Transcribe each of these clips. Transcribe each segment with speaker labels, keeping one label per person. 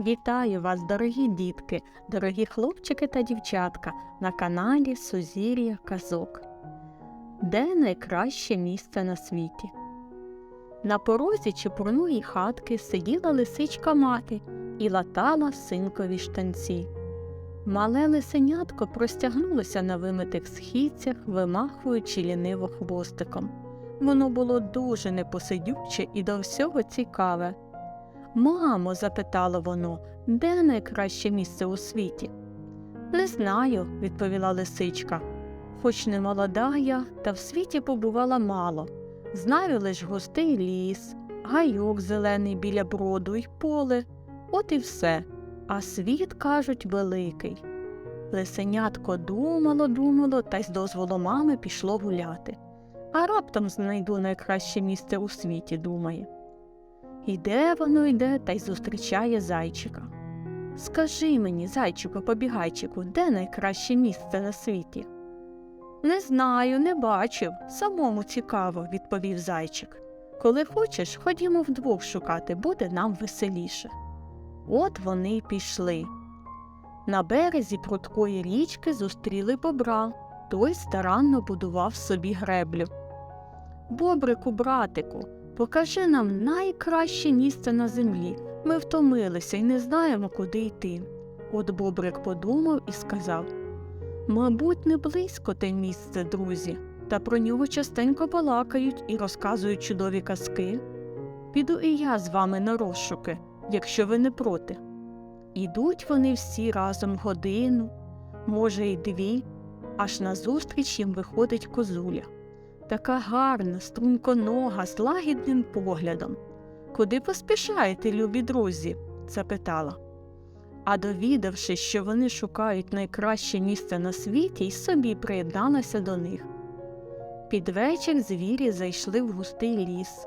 Speaker 1: Вітаю вас, дорогі дітки, дорогі хлопчики та дівчатка на каналі Сузір'я Казок. Де найкраще місце на світі? На порозі чепурної хатки сиділа лисичка мати і латала синкові штанці. Мале лисенятко простягнулося на вимитих східцях, вимахуючи ліниво хвостиком. Воно було дуже непосидюче і до всього цікаве. Мамо, запитало воно, де найкраще місце у світі? Не знаю, відповіла лисичка. Хоч не молода я, та в світі побувала мало. Знаю лиш густий ліс, гайок зелений біля броду й поле. От і все. А світ, кажуть, великий. Лисенятко думало, думало, та й з дозволу мами пішло гуляти. А раптом знайду найкраще місце у світі, думає. Іде воно йде та й зустрічає зайчика. Скажи мені, зайчику побігайчику, де найкраще місце на світі? Не знаю, не бачив. Самому цікаво, відповів зайчик. Коли хочеш, ходімо вдвох шукати, буде нам веселіше. От вони й пішли. На березі прудкої річки зустріли бобра. Той старанно будував собі греблю. Бобрику, братику, покажи нам найкраще місце на землі. Ми втомилися і не знаємо, куди йти. От Бобрик подумав і сказав Мабуть, не близько те місце, друзі, та про нього частенько балакають і розказують чудові казки. Піду і я з вами на розшуки, якщо ви не проти. Ідуть вони всі разом годину, може, й дві, аж назустріч їм виходить козуля. Така гарна, струнконога, з лагідним поглядом. Куди поспішаєте, любі друзі? запитала. А довідавшись, що вони шукають найкраще місце на світі, й собі приєдналася до них. Під вечір звірі зайшли в густий ліс,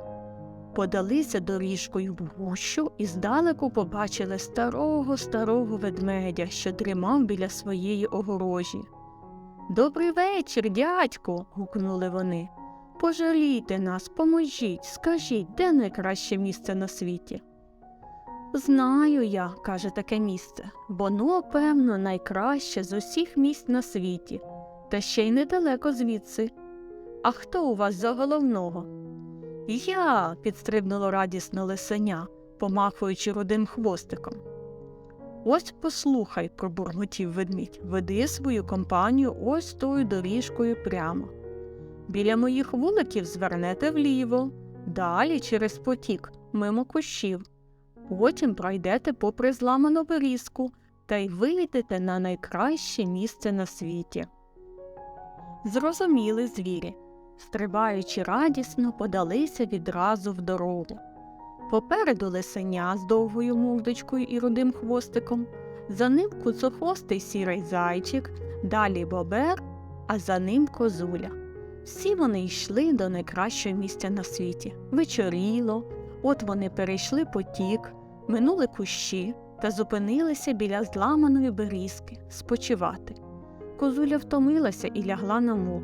Speaker 1: подалися доріжкою в гущу і здалеку побачили старого старого ведмедя, що дрімав біля своєї огорожі. Добрий вечір, дядьку. гукнули вони. Пожалійте нас, поможіть, скажіть, де найкраще місце на світі? Знаю я, каже таке місце, воно, певно, найкраще з усіх місць на світі, та ще й недалеко звідси. А хто у вас за головного? Я. підстрибнуло радісно лисеня, помахуючи рудим хвостиком. Ось послухай, пробурмотів ведмідь, веди свою компанію ось тою доріжкою прямо. Біля моїх вуликів звернете вліво, далі через потік, мимо кущів. Потім пройдете попри зламану берізку та й вийдете на найкраще місце на світі. Зрозуміли звірі, стрибаючи радісно, подалися відразу в дорогу. Попереду лисеня з довгою мордочкою і рудим хвостиком, за ним куцохвостий сірий зайчик, далі бобер, а за ним козуля. Всі вони йшли до найкращого місця на світі. Вечоріло, от вони перейшли потік, минули кущі та зупинилися біля зламаної берізки спочивати. Козуля втомилася і лягла на мул.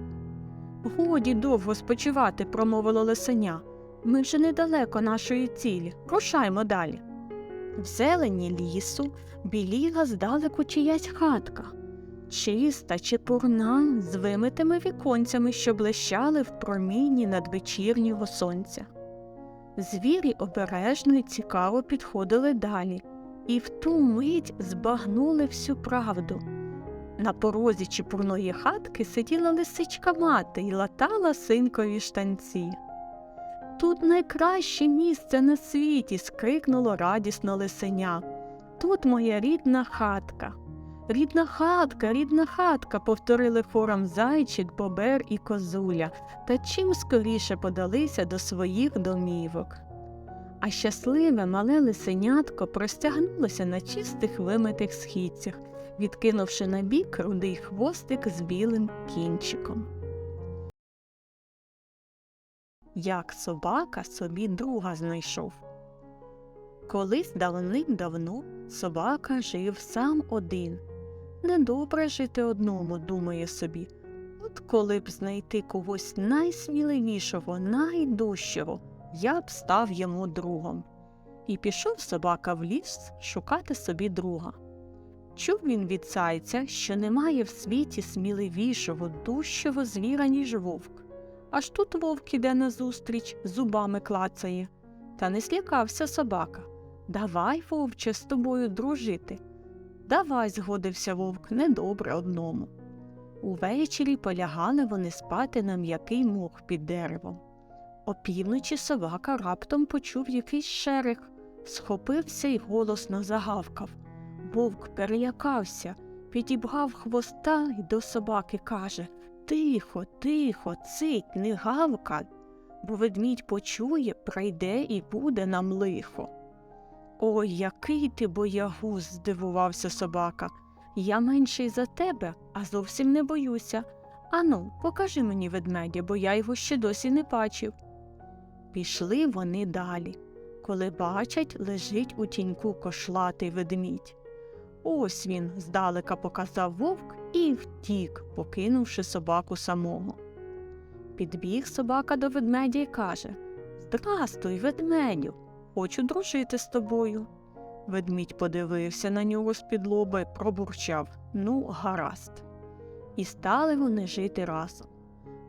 Speaker 1: Годі довго спочивати, промовило лисеня. Ми вже недалеко нашої цілі. Рушаймо далі. В зелені лісу біліга здалеку чиясь хатка, чиста, чепурна, з вимитими віконцями, що блищали в промінні надвечірнього сонця. Звірі обережно й цікаво підходили далі, і в ту мить збагнули всю правду. На порозі чепурної хатки сиділа лисичка мати і латала синкові штанці. Тут найкраще місце на світі. скрикнуло радісно лисеня. Тут моя рідна хатка. Рідна хатка, рідна хатка, повторили хором зайчик, бобер і козуля, та чим скоріше подалися до своїх домівок. А щасливе мале лисенятко простягнулося на чистих вимитих східцях, відкинувши на бік рудий хвостик з білим кінчиком. Як собака собі друга знайшов. Колись давним-давно собака жив сам один. Недобре жити одному, думає собі. От коли б знайти когось найсміливішого, найдужчого, я б став йому другом. І пішов собака в ліс шукати собі друга. Чув він від зайця, що немає в світі сміливішого, дужчого звіра, ніж вовк. Аж тут вовк іде назустріч, зубами клацає. Та не слякався собака. Давай, вовче, з тобою дружити. Давай, згодився вовк, недобре одному. Увечері полягали вони спати на м'який мох під деревом. Опівночі собака раптом почув якийсь шерех, схопився й голосно загавкав. Вовк перелякався, підібгав хвоста й до собаки каже Тихо, тихо, цить, не гавкай, бо ведмідь почує, прийде і буде нам лихо. Ой, який ти боягуз, здивувався собака. Я менший за тебе, а зовсім не боюся. Ану, покажи мені ведмедя, бо я його ще досі не бачив. Пішли вони далі. Коли бачать, лежить у тіньку кошлатий ведмідь. Ось він здалека показав вовк і втік, покинувши собаку самого. Підбіг собака до ведмедя і каже Здрастуй, ведмедю, хочу дружити з тобою. Ведмідь подивився на нього з-під лоба й пробурчав Ну, гаразд. І стали вони жити разом.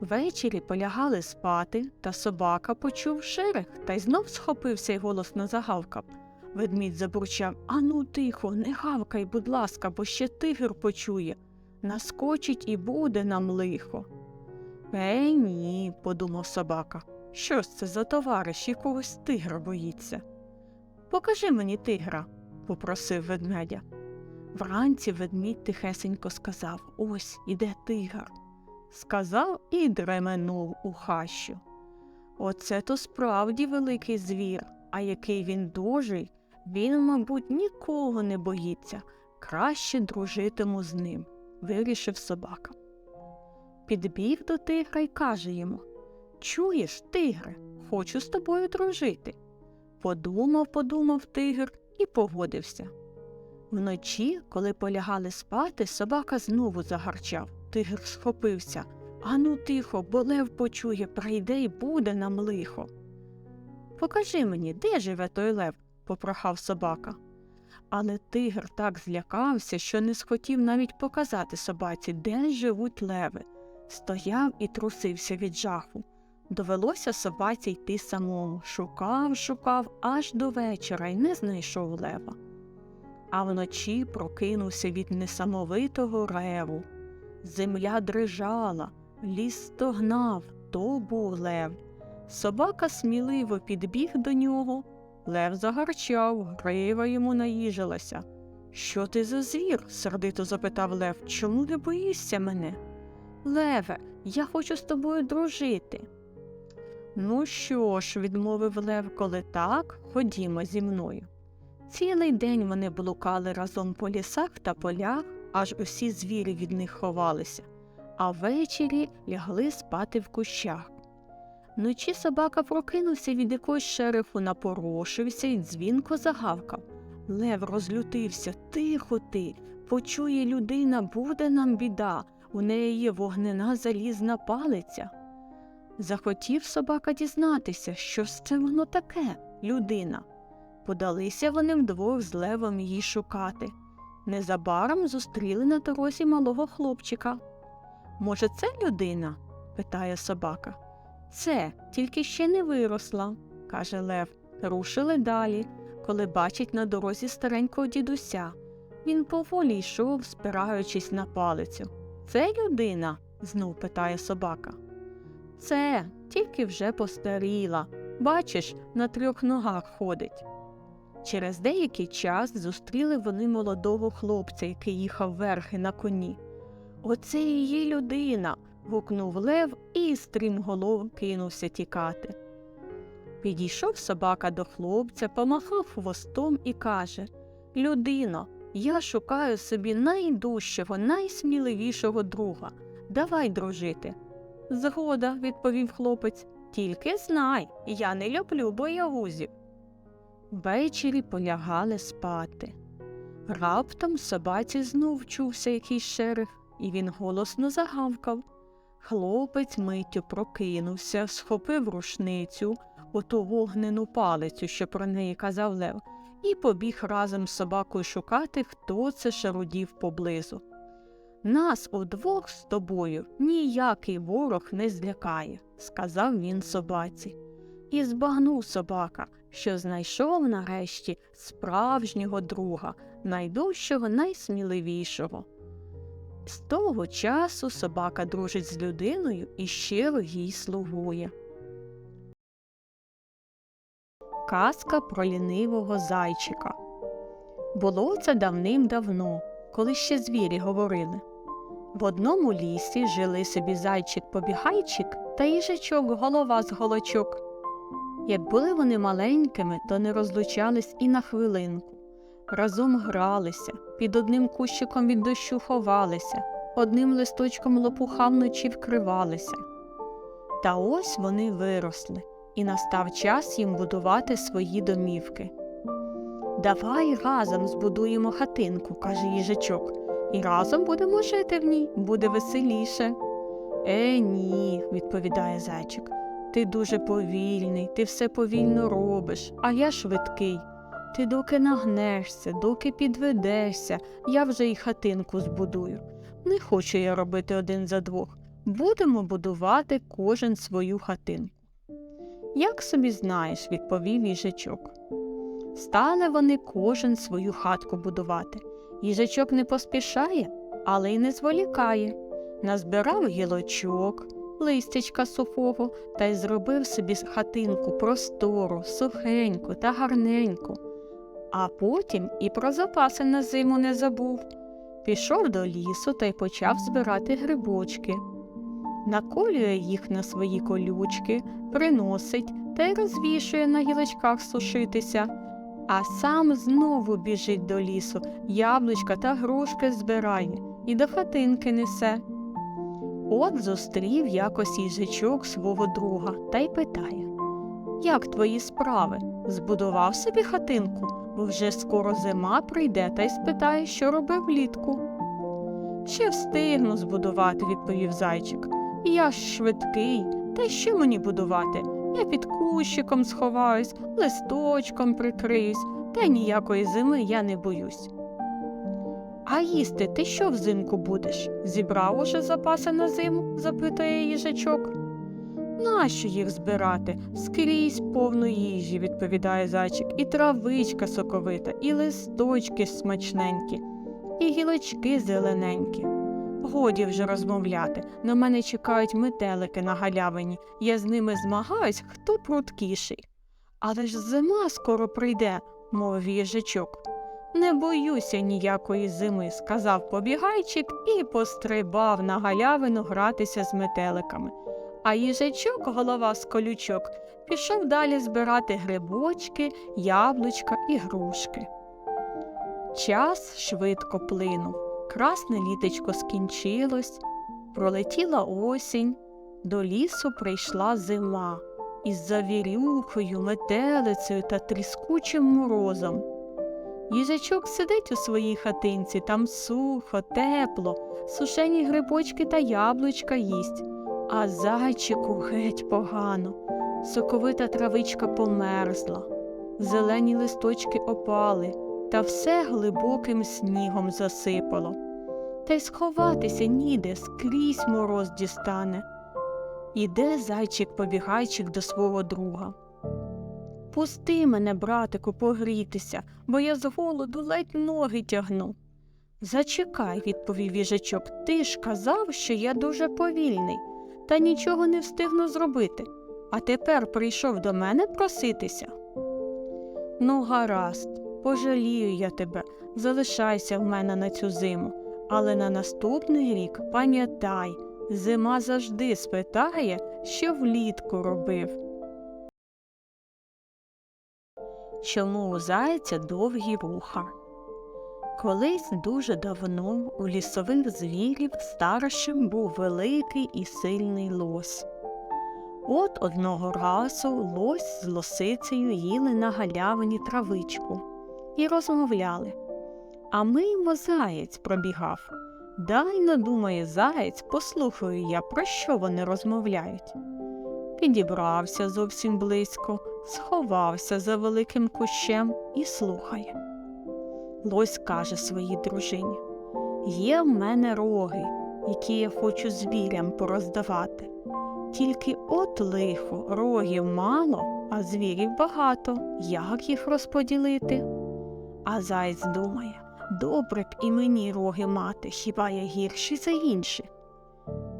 Speaker 1: Ввечері полягали спати, та собака почув шерех та й знов схопився й голосно загавкав. Ведмідь забурчав Ану, тихо, не гавкай, будь ласка, бо ще тигр почує. Наскочить і буде нам лихо. Ей ні, подумав собака. Що ж це за товариш, якогось тигра боїться? Покажи мені тигра, попросив ведмедя. Вранці ведмідь тихесенько сказав Ось іде тигр. Сказав і дременув у хащу. Оце то справді великий звір, а який він дужий, він, мабуть, нікого не боїться. Краще дружитиму з ним, вирішив собака. Підбіг до тигра й каже йому Чуєш, тигре, хочу з тобою дружити. Подумав, подумав тигр і погодився. Вночі, коли полягали спати, собака знову загарчав. Тигр схопився. Ану тихо, бо лев почує, прийде й буде нам лихо. Покажи мені, де живе той лев, попрохав собака. Але тигр так злякався, що не схотів навіть показати собаці, де живуть леви. Стояв і трусився від жаху. Довелося собаці йти самому. Шукав, шукав аж до вечора й не знайшов лева. А вночі прокинувся від несамовитого реву. Земля дрижала, ліс стогнав, то був лев. Собака сміливо підбіг до нього. Лев загарчав, грива йому наїжилася. Що ти за звір? сердито запитав Лев. Чому не боїшся мене? Леве, я хочу з тобою дружити. Ну що ж, відмовив Лев, коли так, ходімо зі мною. Цілий день вони блукали разом по лісах та полях, аж усі звірі від них ховалися, а ввечері лягли спати в кущах. Вночі собака прокинувся від якогось шерифу, напорошився і дзвінко загавкав. Лев розлютився тихо ти. Почує людина, буде нам біда, у неї є вогнена залізна палиця. Захотів собака дізнатися, що ж це воно таке, людина. Подалися вони вдвох з левом її шукати. Незабаром зустріли на дорозі малого хлопчика. Може, це людина? питає собака. Це тільки ще не виросла, каже Лев. Рушили далі, коли бачить на дорозі старенького дідуся. Він поволі йшов, спираючись на палицю. Це людина? знов питає собака. Це тільки вже постаріла. Бачиш, на трьох ногах ходить. Через деякий час зустріли вони молодого хлопця, який їхав верхи на коні. Оце є людина. Гукнув Лев і стрімголов кинувся тікати. Підійшов собака до хлопця, помахав хвостом і каже Людино, я шукаю собі найдужчого, найсміливішого друга. Давай дружити. Згода, відповів хлопець, тільки знай, я не люблю боягузів. Ввечері полягали спати. Раптом собаці знов чувся якийсь шериф, і він голосно загавкав. Хлопець миттю прокинувся, схопив рушницю, оту вогнену палицю, що про неї казав Лев, і побіг разом з собакою шукати, хто це шарудів поблизу. Нас удвох з тобою ніякий ворог не злякає, сказав він собаці. І збагнув собака, що знайшов нарешті справжнього друга, найдужчого, найсміливішого. З того часу собака дружить з людиною і щиро їй слугує. Казка про лінивого зайчика. Було це давним-давно, коли ще звірі говорили. В одному лісі жили собі зайчик-побігайчик та їжачок голова з голочок. Як були вони маленькими, то не розлучались і на хвилинку. Разом гралися, під одним кущиком від дощу ховалися, одним листочком лопуха вночі вкривалися. Та ось вони виросли, і настав час їм будувати свої домівки. Давай разом збудуємо хатинку, каже їжачок, і разом будемо жити в ній, буде веселіше. Е, ні, відповідає зайчик. Ти дуже повільний, ти все повільно робиш, а я швидкий. Ти доки нагнешся, доки підведешся, я вже й хатинку збудую. Не хочу я робити один за двох. Будемо будувати кожен свою хатинку. Як собі знаєш, відповів їжачок. Стали вони кожен свою хатку будувати. Їжачок не поспішає, але й не зволікає. Назбирав гілочок, листячка сухого та й зробив собі хатинку простору, сухеньку та гарненьку. А потім і про запаси на зиму не забув. Пішов до лісу та й почав збирати грибочки. Наколює їх на свої колючки, приносить та й розвішує на гілочках сушитися, а сам знову біжить до лісу, яблучка та грушки збирає і до хатинки несе. От зустрів якось їжачок свого друга та й питає Як твої справи? Збудував собі хатинку, бо вже скоро зима прийде та й спитає, що робив влітку. Ще встигну збудувати, відповів зайчик. Я ж швидкий, та й що мені будувати? Я під кущиком сховаюсь, листочком прикриюсь, та ніякої зими я не боюсь. А їсти ти що взимку будеш? Зібрав уже запаси на зиму? запитає їжачок. Нащо їх збирати? Скрізь повно їжі, відповідає зайчик, і травичка соковита, і листочки смачненькі, і гілочки зелененькі. Годі вже розмовляти. На мене чекають метелики на галявині. Я з ними змагаюсь, хто пруткіший. Але ж зима скоро прийде, мовив їжачок. Не боюся ніякої зими, сказав побігайчик і пострибав на галявину гратися з метеликами. А їжачок, голова з колючок, пішов далі збирати грибочки, яблучка і грушки. Час швидко плинув. Красне літечко скінчилось, пролетіла осінь, до лісу прийшла зима із завірюхою, метелицею та тріскучим морозом. Їжачок сидить у своїй хатинці, там сухо, тепло, сушені грибочки та яблучка їсть, а зайчику геть погано. Соковита травичка померзла, зелені листочки опали, та все глибоким снігом засипало. Та й сховатися ніде, скрізь мороз дістане. Іде зайчик-побігайчик до свого друга. Пусти мене, братику, погрітися, бо я з голоду ледь ноги тягну. Зачекай, відповів їжачок, ти ж казав, що я дуже повільний, та нічого не встигну зробити, а тепер прийшов до мене проситися. Ну, гаразд, пожалію я тебе, залишайся в мене на цю зиму, але на наступний рік пам'ятай, зима завжди спитає, що влітку робив. Чому у зайця довгі вуха? Колись дуже давно у лісових звірів старшим був великий і сильний лось. От одного разу лось з лосицею їли на галявині травичку і розмовляли. А мимо заєць пробігав. Дайно думає заєць, послухаю я, про що вони розмовляють. підібрався зовсім близько, сховався за великим кущем і слухає. Лось каже своїй дружині Є в мене роги, які я хочу звірям пороздавати. Тільки от лихо, рогів мало, а звірів багато. Як їх розподілити? А заєць думає добре б і мені роги мати, хіба я гірший за інші.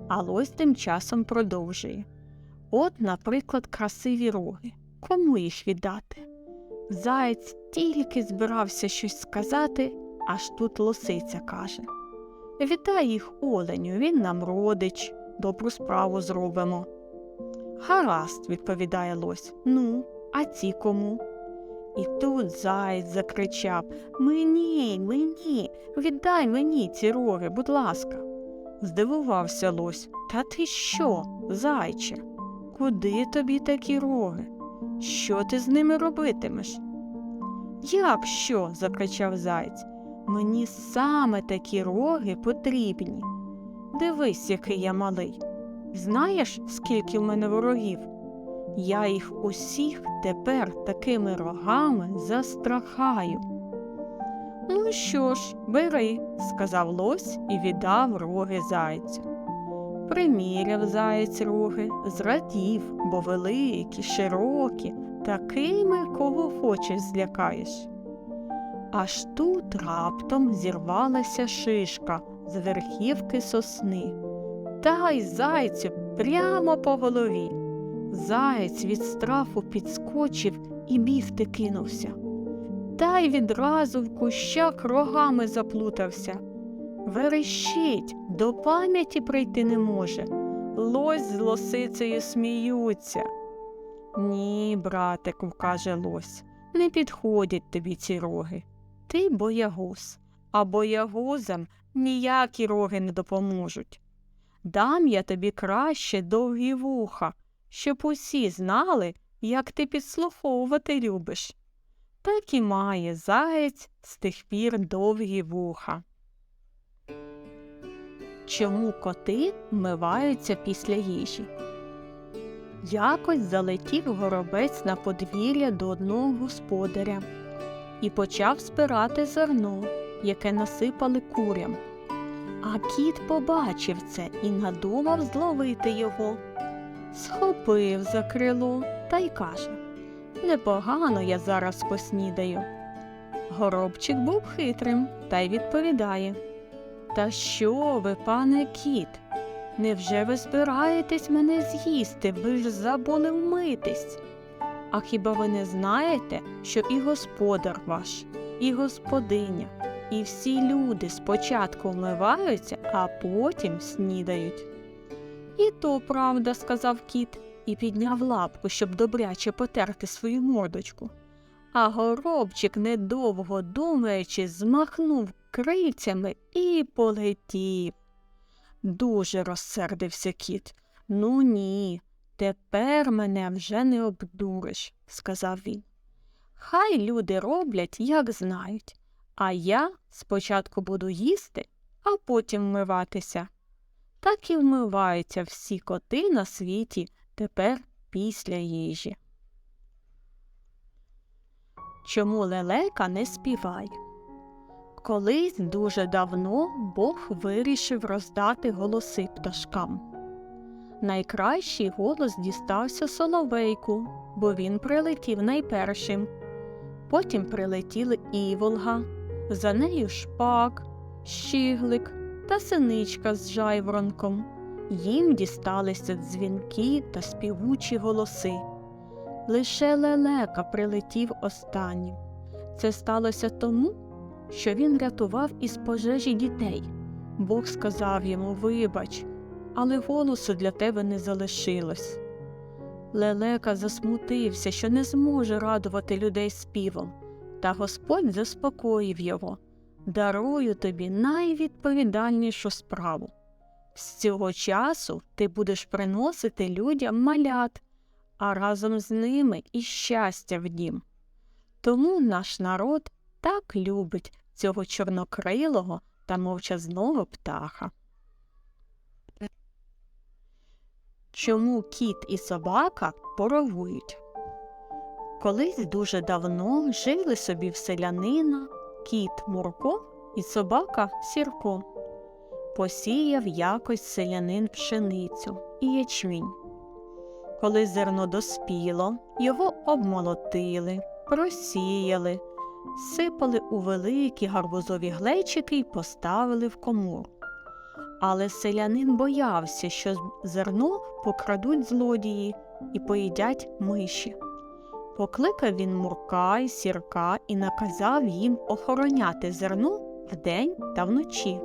Speaker 1: А лось тим часом продовжує От, наприклад, красиві роги. Кому їх віддати? Заєць тільки збирався щось сказати, аж тут лосиця каже Віддай їх оленю, він нам родич, добру справу зробимо. Гаразд, відповідає лось. Ну, а ці кому? І тут заєць закричав Мені, мені, віддай мені ці роги, будь ласка. Здивувався лось. Та ти що, зайче? Куди тобі такі роги? Що ти з ними робитимеш? Як що? закричав заєць. Мені саме такі роги потрібні. Дивись, який я малий. Знаєш, скільки в мене ворогів? Я їх усіх тепер такими рогами застрахаю. Ну що ж, бери, сказав лось і віддав роги зайцю. Приміряв заєць роги, зрадів, бо великі, широкі, такими, кого хочеш, злякаєш. Аж тут раптом зірвалася шишка з верхівки сосни. Та й зайцю прямо по голові. Заєць від страху підскочив і бігти кинувся. Та й відразу в кущах рогами заплутався. Верещить, до пам'яті прийти не може. Лось з лосицею сміються. Ні, братику, каже лось, не підходять тобі ці роги. Ти боягуз, а боягузам ніякі роги не допоможуть. Дам я тобі краще довгі вуха, щоб усі знали, як ти підслуховувати любиш. Так і має заєць з тих пір довгі вуха. Чому коти вмиваються після їжі? Якось залетів горобець на подвір'я до одного господаря і почав спирати зерно, яке насипали курям. А кіт побачив це і надумав зловити його. Схопив за крило та й каже Непогано я зараз поснідаю. Горобчик був хитрим та й відповідає Та що ви, пане кіт? Невже ви збираєтесь мене з'їсти? Ви ж забули вмитись? А хіба ви не знаєте, що і господар ваш, і господиня, і всі люди спочатку вмиваються, а потім снідають? І то правда, сказав кіт і підняв лапку, щоб добряче потерти свою мордочку. А горобчик, недовго думаючи, змахнув крильцями і полетів. Дуже розсердився кіт. Ну ні, тепер мене вже не обдуриш, сказав він. Хай люди роблять, як знають, а я спочатку буду їсти, а потім вмиватися. Так і вмиваються всі коти на світі тепер після їжі. Чому лелека не співає? Колись дуже давно Бог вирішив роздати голоси пташкам. Найкращий голос дістався соловейку, бо він прилетів найпершим. Потім прилетіли іволга, за нею шпак, щиглик та синичка з жайворонком. Їм дісталися дзвінки та співучі голоси. Лише лелека прилетів останнім. Це сталося тому, що він рятував із пожежі дітей. Бог сказав йому Вибач, але голосу для тебе не залишилось. Лелека засмутився, що не зможе радувати людей співом, та Господь заспокоїв його Дарую тобі найвідповідальнішу справу. З цього часу ти будеш приносити людям малят, а разом з ними і щастя в дім. Тому наш народ так любить цього чорнокрилого та мовчазного птаха. Чому кіт і собака поровують? Колись дуже давно жили собі в селянина кіт Мурко і собака Сірко. Посіяв якось селянин пшеницю і ячмінь. Коли зерно доспіло, його обмолотили, просіяли, сипали у великі гарбузові глечики й поставили в комору. Але селянин боявся, що зерно покрадуть злодії і поїдять миші. Покликав він Мурка й сірка і наказав їм охороняти зерно вдень та вночі.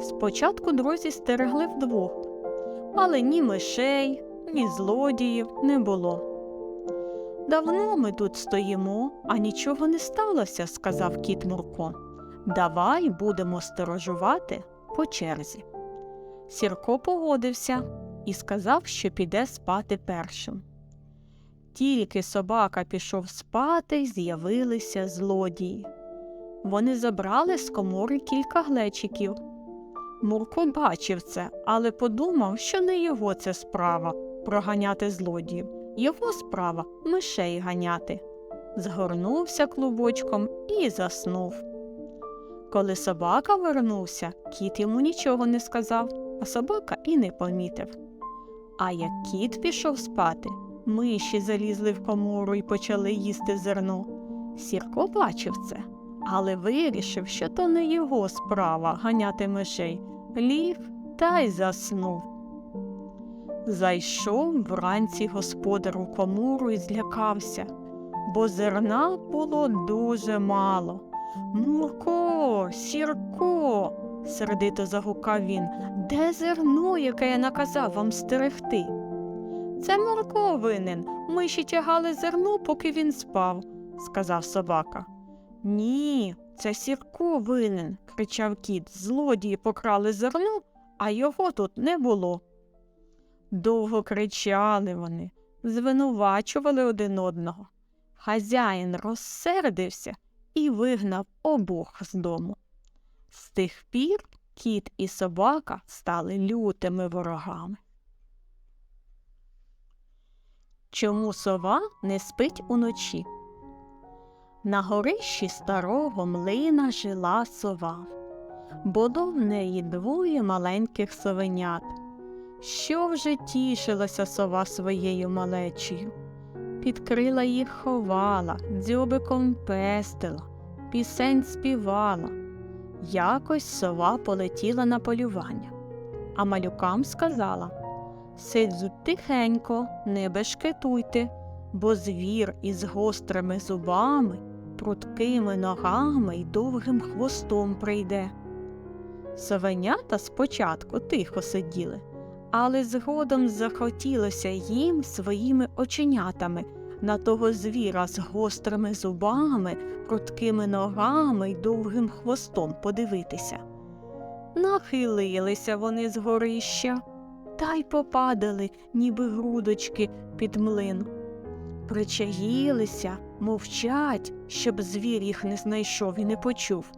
Speaker 1: Спочатку друзі стерегли вдвох, але ні мишей, ні злодіїв не було. Давно ми тут стоїмо, а нічого не сталося, сказав кіт Мурко. Давай будемо сторожувати по черзі. Сірко погодився і сказав, що піде спати першим. Тільки собака пішов спати, з'явилися злодії. Вони забрали з комори кілька глечиків. Мурко бачив це, але подумав, що не його це справа проганяти злодіїв, його справа мишей ганяти. Згорнувся клубочком і заснув. Коли собака вернувся, кіт йому нічого не сказав, а собака і не помітив. А як кіт пішов спати, миші залізли в комору і почали їсти зерно. Сірко бачив це, але вирішив, що то не його справа ганяти мишей, ліг та й заснув. Зайшов вранці господар у комору і злякався, бо зерна було дуже мало. Мурко, сірко, сердито загукав він, де зерно, яке я наказав вам стерегти? Це Мурко винен. Миші тягали зерно, поки він спав, сказав собака. Ні, це Сірко винен, кричав кіт. Злодії покрали зерно, а його тут не було. Довго кричали вони, звинувачували один одного. Хазяїн розсердився і вигнав обох з дому. З тих пір кіт і собака стали лютими ворогами. Чому сова не спить уночі? На горищі старого млина жила сова. Було в неї двоє маленьких совенят. Що вже тішилася сова своєю малечею? Підкрила їх ховала, дзьобиком пестила, пісень співала. Якось сова полетіла на полювання, а малюкам сказала Сидзу тихенько, не бешкетуйте, бо звір із гострими зубами, пруткими ногами й довгим хвостом прийде. Совенята спочатку тихо сиділи, але згодом захотілося їм своїми оченятами на того звіра з гострими зубами, пруткими ногами й довгим хвостом подивитися. Нахилилися вони з горища та й попадали, ніби грудочки під млин. Причаїлися, мовчать, щоб звір їх не знайшов і не почув.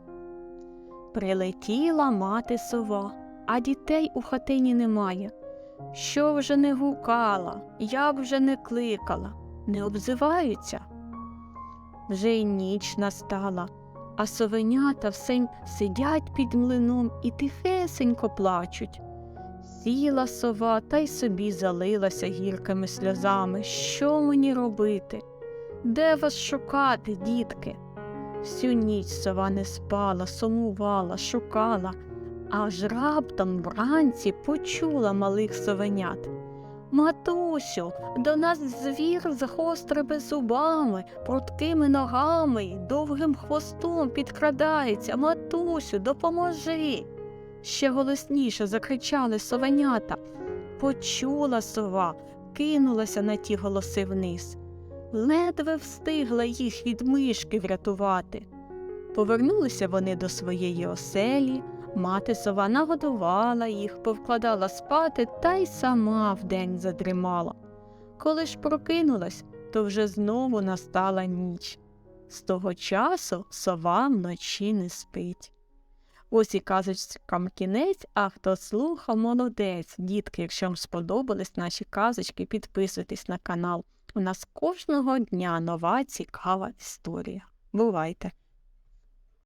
Speaker 1: Прилетіла мати сова, а дітей у хатині немає. Що вже не гукала, як вже не кликала, не обзиваються. Вже й ніч настала, а совенята все сидять під млином і тихесенько плачуть. Сіла сова та й собі залилася гіркими сльозами. Що мені робити? Де вас шукати, дітки? Всю ніч сова не спала, сумувала, шукала, аж раптом вранці почула малих совенят. Матусю, до нас звір з гострими зубами, пруткими ногами довгим хвостом підкрадається. Матусю, допоможи. Ще голосніше закричали совенята. Почула сова, кинулася на ті голоси вниз. Ледве встигла їх від мишки врятувати. Повернулися вони до своєї оселі, мати сова нагодувала їх, повкладала спати та й сама вдень задрімала. Коли ж прокинулась, то вже знову настала ніч. З того часу сова вночі не спить. Ось і казочкам кінець, а хто слухав, молодець. Дітки, якщо вам сподобались наші казочки, підписуйтесь на канал. У нас кожного дня нова цікава історія. Бувайте!